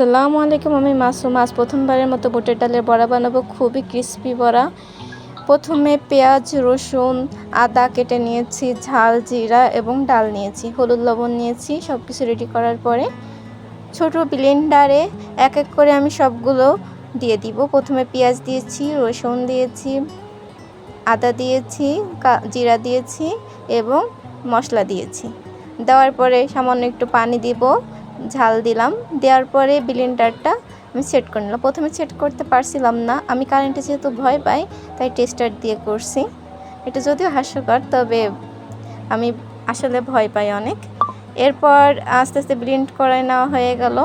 আসসালামু আলাইকুম। আমি মাসুম। আজ প্রথমবারের মতো বুটের ডালের বড়া বানাবো। খুবই ক্রিস্পি বড়া। প্রথমে পেঁয়াজ, রসুন, আদা কেটে নিয়েছি, ঝাল, জিরা এবং ডাল নিয়েছি। হলুদ, লবণ নিয়েছি সব কিছু রেডি করার পরে ছোট ব্লেন্ডারে এক এক করে আমি সবগুলো দিয়ে দিব। প্রথমে পেঁয়াজ দিয়েছি, রসুন দিয়েছি, আদা দিয়েছি জিরা দিয়েছি এবং মশলা দিয়েছি। দেওয়ার পরে সামান্য একটু পানি দিব। ঝাল দিলাম। দেওয়ার পরে ব্লেন্ডারটা আমি সেট করে নিলাম। প্রথমে সেট করতে পারছিলাম না। আমি কারেন্টে যেহেতু ভয় পাই, তাই টেস্টার দিয়ে করছি। এটা যদিও হাস্যকর, তবে আমি আসলে ভয় পাই অনেক। এরপর আস্তে আস্তে ব্লেন্ড করে নেওয়া হয়ে গেল।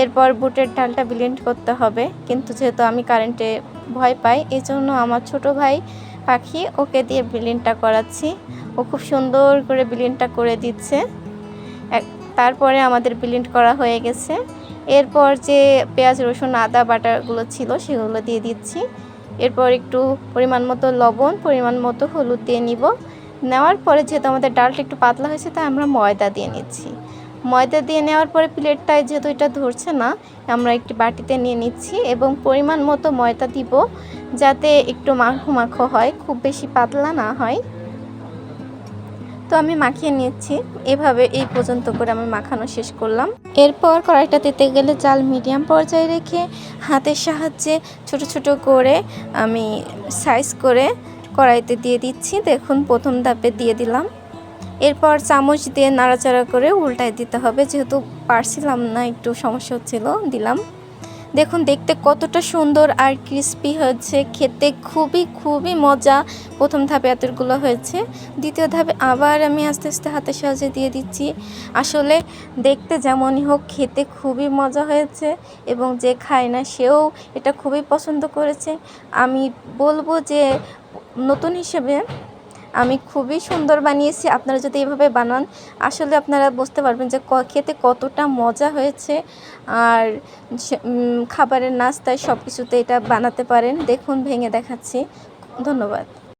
এরপর বুটের ডালটা ব্লেন্ড করতে হবে। কিন্তু যেহেতু আমি কারেন্টে ভয় পাই এই জন্য আমার ছোট ভাই পাখি ওকে দিয়ে ব্লেন্ডটা করাচ্ছি। ও খুব সুন্দর করে ব্লেন্ডটা করে দিচ্ছে। তারপরে আমাদের ব্লেন্ড করা হয়ে গেছে। এরপর যে পেঁয়াজ, রসুন, আদা, বাটাগুলো ছিল সেগুলো দিয়ে দিচ্ছি। এরপর একটু পরিমাণ মতো লবণ, পরিমাণ মতো হলুদ দিয়ে নিব। নেওয়ার পরে যেহেতু আমাদের ডালটা একটু পাতলা হয়েছে, তাই আমরা ময়দা দিয়ে নিচ্ছি। ময়দা দিয়ে নেওয়ার পরে প্লেটটায় যেহেতু এটা ধরছে না, আমরা একটি বাটিতে নিয়ে নিচ্ছি এবং পরিমাণ মতো ময়দা দিব যাতে একটু মাখো মাখো হয়, খুব বেশি পাতলা না হয়। তো আমি মাখিয়ে নিচ্ছি এভাবে এই পর্যন্ত করে আমি মাখানো শেষ করলাম। এরপর কড়াইটা দিতে গেলে জাল মিডিয়াম পর্যায়ে রেখে হাতের সাহায্যে ছোট ছোট করে আমি সাইজ করে কড়াইতে দিয়ে দিচ্ছি। দেখুন, প্রথম ধাপে দিয়ে দিলাম। এরপর চামচ দিয়ে নাড়াচাড়া করে উল্টায় দিতে হবে। যেহেতু পারছিলাম না, একটু সমস্যা হচ্ছিল, দিলাম। দেখুন, দেখতে কতটা সুন্দর আর ক্রিস্পি হয়েছে। খেতে খুবই খুবই মজা। প্রথম ধাপে এতগুলো হয়েছে। দ্বিতীয় ধাপে আবার আমি আস্তে আস্তে হাতের সাহায্যে দিয়ে দিচ্ছি। আসলে দেখতে যেমনই হোক, খেতে খুবই মজা হয়েছে এবং যে খায় না, সেও এটা খুবই পছন্দ করেছে। আমি বলব যে নতুন হিসেবে আমি খুবই সুন্দর বানিয়েছি, আপনারা যদি এভাবে বানান, আসলে আপনারা বুঝতে পারবেন যে খেতে কতটা মজা হয়েছে। আর খাবারের নাস্তায় সব কিছুতে এটা বানাতে পারেন। দেখুন, ভেঙে দেখাচ্ছি। ধন্যবাদ।